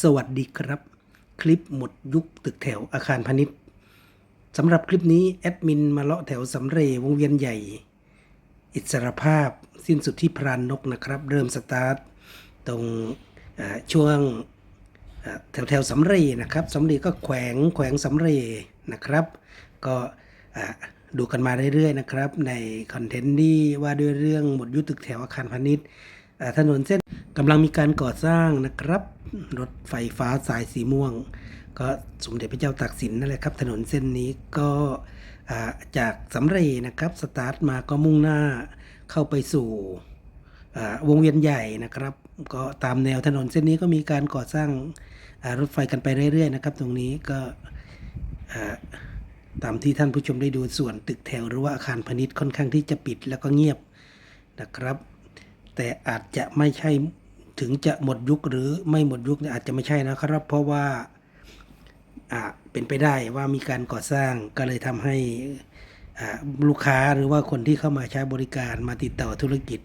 สวัสดีครับ คลิปหมดยุคตึกแถวอาคารพาณิชย์สำหรับคลิปนี้แอดมินมาเลาะแถวสำเรวงเวียนใหญ่ อิสรภาพสิ้นสุดที่พรานนกนะครับ เริ่มสตาร์ทตรงช่วงแถวแถวสำเรนะครับสำเรก็แขวงแขวงสำเรนะครับ ก็ดูกันมาเรื่อยๆนะครับ ในคอนเทนต์ที่ว่าด้วยเรื่องหมดยุคตึกแถวอาคารพาณิชย์ถนนเส้น กำลังมีการก่อสร้างนะครับ รถไฟฟ้าสายสีม่วง ก็สมเด็จพระเจ้าตากสินนั่นแหละครับ ถนนเส้นนี้ก็จากสำเรนะครับ สตาร์ทมาก็มุ่งหน้าเข้าไปสู่วงเวียนใหญ่นะครับ ก็ตามแนวถนนเส้นนี้ก็มีการก่อสร้างรถไฟกันไปเรื่อยๆนะครับ ตรงนี้ก็ตามที่ท่านผู้ชมได้ดูส่วนตึกแถวหรือว่าอาคารพาณิชย์ค่อนข้างที่จะปิดแล้วก็เงียบนะครับ แต่อาจจะไม่ใช่ ถึงจะหมดยุคหรือไม่หมดยุคเนี่ยอาจจะไม่ใช่นะครับ เพราะว่าอ่าเป็นไปได้ว่ามีการก่อสร้างก็เลยทำให้ลูกค้าหรือว่าคนที่เข้ามาใช้บริการมาติดต่อธุรกิจ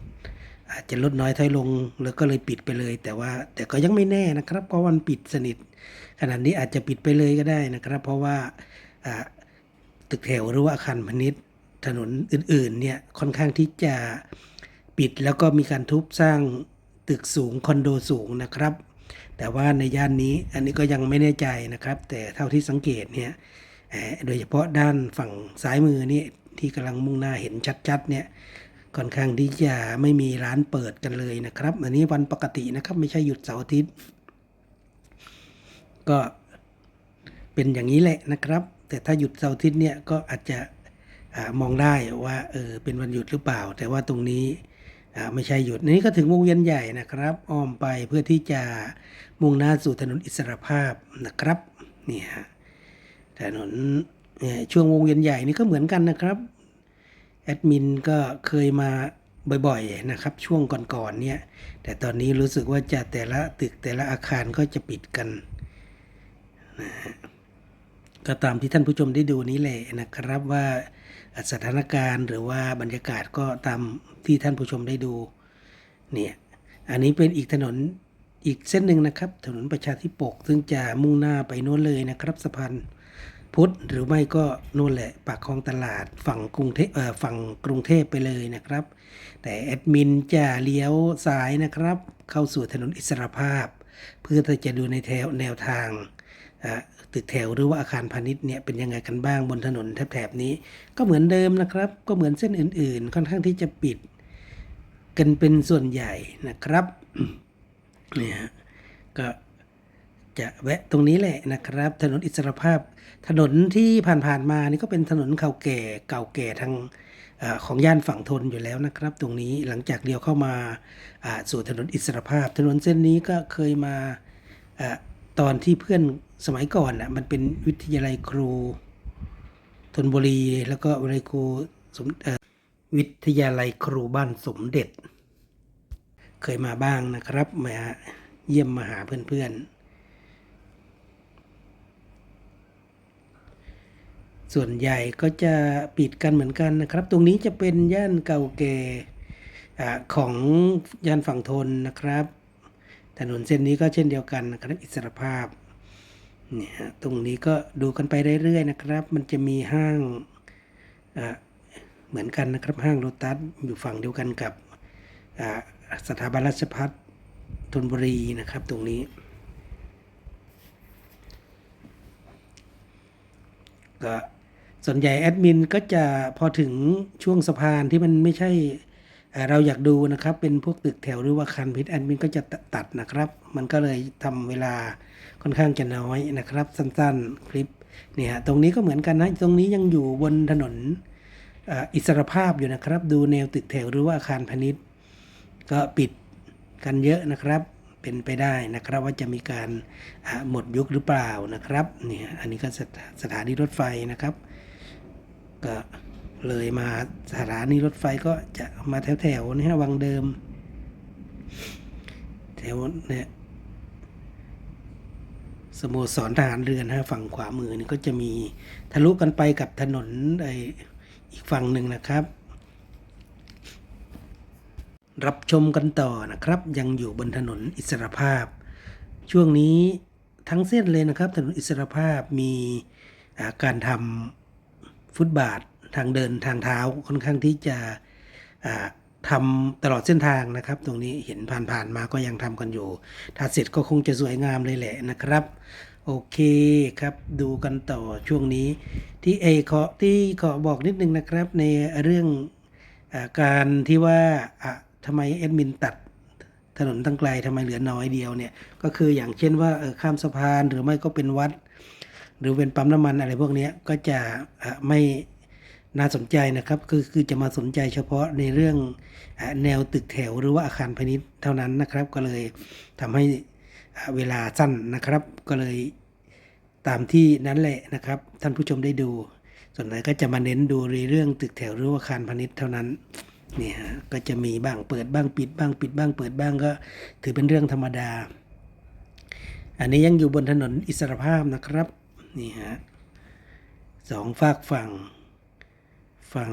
อาจจะลดน้อยถอยลงแล้วก็เลยปิดไปเลย แต่ว่าแต่ก็ยังไม่แน่นะครับ เพราะวันปิดสนิทขนาดนี้อาจจะปิดไปเลยก็ได้นะครับ เพราะว่าอ่าตึกแถวหรือว่าอาคารพาณิชย์ถนนอื่นๆเนี่ยค่อนข้างที่จะปิดแล้วก็มีการทุบสร้าง ตึกสูงคอนโดสูงนะครับ แต่ว่าในย่านนี้อันนี้ก็ยังไม่แน่ใจนะครับ แต่เท่าที่สังเกตเนี่ยโดยเฉพาะด้านฝั่งซ้ายมือนี่ที่กำลังมุ่งหน้าเห็นชัดๆเนี่ยค่อนข้างที่จะไม่มีร้านเปิดกันเลยนะครับ อันนี้วันปกตินะครับ ไม่ใช่หยุดเสาร์อาทิตย์ ก็เป็นอย่างนี้แหละนะครับ แต่ถ้าหยุดเสาร์อาทิตย์เนี่ยก็อาจจะอมองได้ว่าเออเป็นวันหยุดหรือเปล่า แต่ว่าตรงนี้ ไม่ใช่หยุดนี้ก็ถึงวงเวียนใหญ่นะครับ อ้อมไปเพื่อที่จะมุ่งหน้าสู่ถนนอิสรภาพนะครับนี่ฮะถนนช่วงวงเวียนใหญ่นี่ก็เหมือนกันนะครับแอดมินก็เคยมาบ่อยๆนะครับ ช่วงก่อนๆเนี่ย แต่ตอนนี้รู้สึกว่าจะแต่ละตึกแต่ละอาคารก็จะปิดกัน ก็ตามที่ท่านผู้ชมได้ดูนี้แหละนะครับว่าสถานการณ์หรือว่าบรรยากาศก็ตามที่ท่านผู้ชมได้ดูเนี่ยอันนี้เป็นอีกถนนอีกเส้นหนึ่งนะครับ ถนนประชาธิปกซึ่งจะมุ่งหน้าไปโน้นเลยนะครับสะพานพุทธหรือไม่ก็โน่นแหละปากคลองตลาดฝั่งกรุงเทพเอ่อฝั่งกรุงเทพไปเลยนะครับ แต่แอดมินจะเลี้ยวซ้ายนะครับ เข้าสู่ถนนอิสรภาพ เพื่อที่จะดูในแถวแนวทางอ่า ตึกแถวหรือว่าอาคารพาณิชย์เนี่ยเป็นยังไงกันบ้างบนถนนแถบนี้ ก็เหมือนเดิมนะครับ ก็เหมือนเส้นอื่น ๆ ค่อนข้างที่จะปิด กันเป็นส่วนใหญ่นะครับเนี่ยฮะก็จะแวะตรงนี้แหละนะครับ ถนนอิสรภาพ ถนนที่ผ่านๆมานี่ก็เป็นถนนเก่าแก่เก่าแก่ทางอของย่านฝั่งทนอยู่แล้วนะครับ ตรงนี้หลังจากเลี้ยวเข้ามาสู่ถนนอิสรภาพ ถนนเส้นนี้ก็เคยมา ตอนที่เพื่อนสมัยก่อนอะมันเป็นวิทยาลัยครูธนบุรี แล้วก็วิทยาลัยครูสมเออวิทยาลัยครูบ้านสมเด็จ เคยมาบ้างนะครับมาเยี่ยมมาหาเพื่อนๆ ส่วนใหญ่ก็จะปิดกันเหมือนกันนะครับ ตรงนี้จะเป็นย่านเก่าแก่ของย่านฝั่งทนนะครับ ถนนเส้นนี้ก็เช่นเดียวกันนะครับอิสรภาพเนี่ยฮะตรงนี้ก็ดูกันไปเรื่อยๆนะครับ มันจะมีห้างอ่าเหมือนกันนะครับห้างโลตัสอยู่ฝั่งเดียวกันกับอ่าสถาบันราชพัฒธนบุรีนะครับตรงนี้ ก็ส่วนใหญ่แอดมินก็จะพอถึงช่วงสะพานที่มันไม่ใช่ เราอยากดูนะครับเป็นพวกตึกแถวหรือว่าคันพิษแอดมินก็จะตัดนะครับ มันก็เลยทำเวลาค่อนข้างจะน้อยนะครับ สั้นๆคลิปเนี่ยตรงนี้ก็เหมือนกันนะตรงนี้ยังอยู่บนถนนอ,อิสรภาพอยู่นะครับ ดูแนวตึกแถวหรือว่าอาคารพาณิชย์ ก็ปิดกันเยอะนะครับ เป็นไปได้นะครับว่าจะมีการหมดยุคหรือเปล่านะครับเนี่ยอันนี้ก็สถสถานีรถไฟนะครับก็ เลยมาสถานีรถไฟก็จะมาแถวๆนี่ฮะวังเดิม แถวเนี่ยสโมสรทหารเรือนะฮะฝั่งขวามือนี่ก็จะมีทะลุกันไปกับถนนไออีกฝั่งหนึ่งนะครับ รับชมกันต่อนะครับ ยังอยู่บนถนนอิสรภาพ ช่วงนี้ทั้งเส้นเลยนะครับ ถนนอิสรภาพมีาการทำฟุตบาท ทางเดินทางเท้าค่อนข้างที่จะอ่าทำตลอดเส้นทางนะครับ ตรงนี้เห็นผ่านๆมาก็ยังทำกันอยู่ ถ้าเสร็จก็คงจะสวยงามเลยแหละนะครับ โอเคครับ ดูกันต่อช่วงนี้ ที่เอขอที่ขอบอกนิดนึงนะครับ ในเรื่องอการที่ว่าอะทำไมแอดมินตัดถนนตั้งไกลทำไมเหลือน้อยเดียวเนี่ย ก็คืออย่างเช่นว่าข้ามสะพานหรือไม่ก็เป็นวัด หรือเป็นปั๊มน้ำมันอะไรพวกนี้ก็จะไม่ น่าสนใจนะครับคือคือจะมาสนใจเฉพาะในเรื่องแนวตึกแถวหรือว่าอาคารพาณิชย์เท่านั้นนะครับ ก็เลยทำให้เวลาสั้นนะครับ ก็เลยตามที่นั้นแหละนะครับ ท่านผู้ชมได้ดู ส่วนใหญ่ก็จะมาเน้นดูในเรื่องตึกแถวหรือว่าอาคารพาณิชย์เท่านั้นเนี่ยฮะก็จะมีบ้างเปิดบ้างปิดบ้างปิดบ้างเปิดบ้างก็ถือเป็นเรื่องธรรมดา อันนี้ยังอยู่บนถนนอิสรภาพนะครับนี่ฮะสองฝากฝั่ง ฝั่ง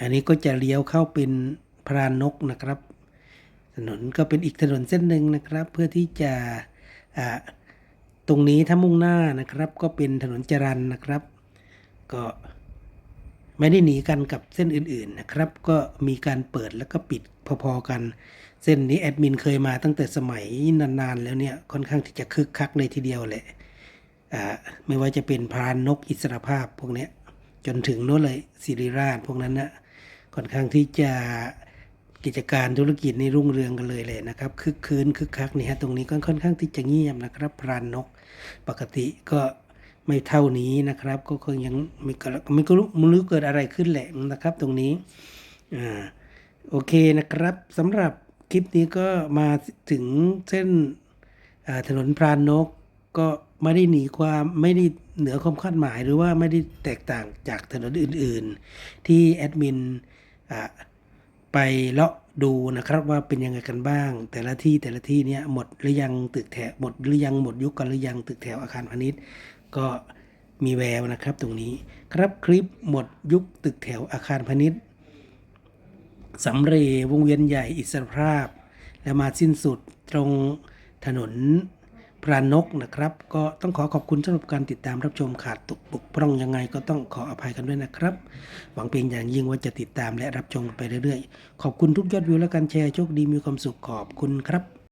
อันนี้ก็จะเลี้ยวเข้าเป็นพรานนกนะครับ ถนนก็เป็นอีกถนนเส้นหนึ่งนะครับ เพื่อที่จะอ่าตรงนี้ถ้ามุ่งหน้านะครับ ก็เป็นถนนจรันนะครับ ก็ไม่ได้หนีกันกับเส้นอื่นๆนะครับ ก็มีการเปิดแล้วก็ปิดพอๆกัน เส้นนี้แอดมินเคยมาตั้งแต่สมัยนานๆแล้วเนี่ยค่อนข้างที่จะคึกคักเลยทีเดียวแหละอ่าไม่ว่าจะเป็นพรานนกอิสรภาพพวกเนี้ย จนถึงโน้นเลยสิริราชพวกนั้นนะค่อนข้างที่จะกิจการธุรกิจนี่รุ่งเรืองกันเลยเลยนะครับคึกคืนคึกคักนี่ฮะตรงนี้ก็ค่อนข้างที่จะเงียบนะครับพรานนกปกติก็ไม่เท่านี้นะครับ ก็คงยังไม่ก็ไม่ก็รู้ไม่รู้เกิดอะไรขึ้นแหละนะครับ ตรงนี้อ่าโอเคนะครับสำหรับคลิปนี้ก็มาถึงเส้นถนนพรานนกก็ไม่ได้หนีความไม่ได้ เหนือความคาดหมายหรือว่าไม่ได้แตกต่างจากถนนอื่น ๆ ที่แอดมินไปเลาะดูนะครับว่าเป็นยังไงกันบ้าง แต่ละที่แต่ละที่เนี่ยหมดหรือยังตึกแถวหมดหรือยังหมดยุคกันหรือยังตึกแถวอาคารพาณิชย์ ก็มีแววนะครับตรงนี้ครับคลิปหมดยุคตึกแถวอาคารพาณิชย์สำเรวงเวียนใหญ่อิสรภาพ และมาสิ้นสุดตรงถนน พรานกนะครับ ก็ต้องขอขอบคุณสำหรับการติดตามรับชมขาดตกบกพร่องยังไงก็ต้องขออภัยกันด้วยนะครับ หวังเป็นอย่างยิ่งว่าจะติดตามและรับชมไปเรื่อยๆ ขอบคุณทุกยอดวิวและการแชร์โชคดีมีความสุขขอบคุณครับ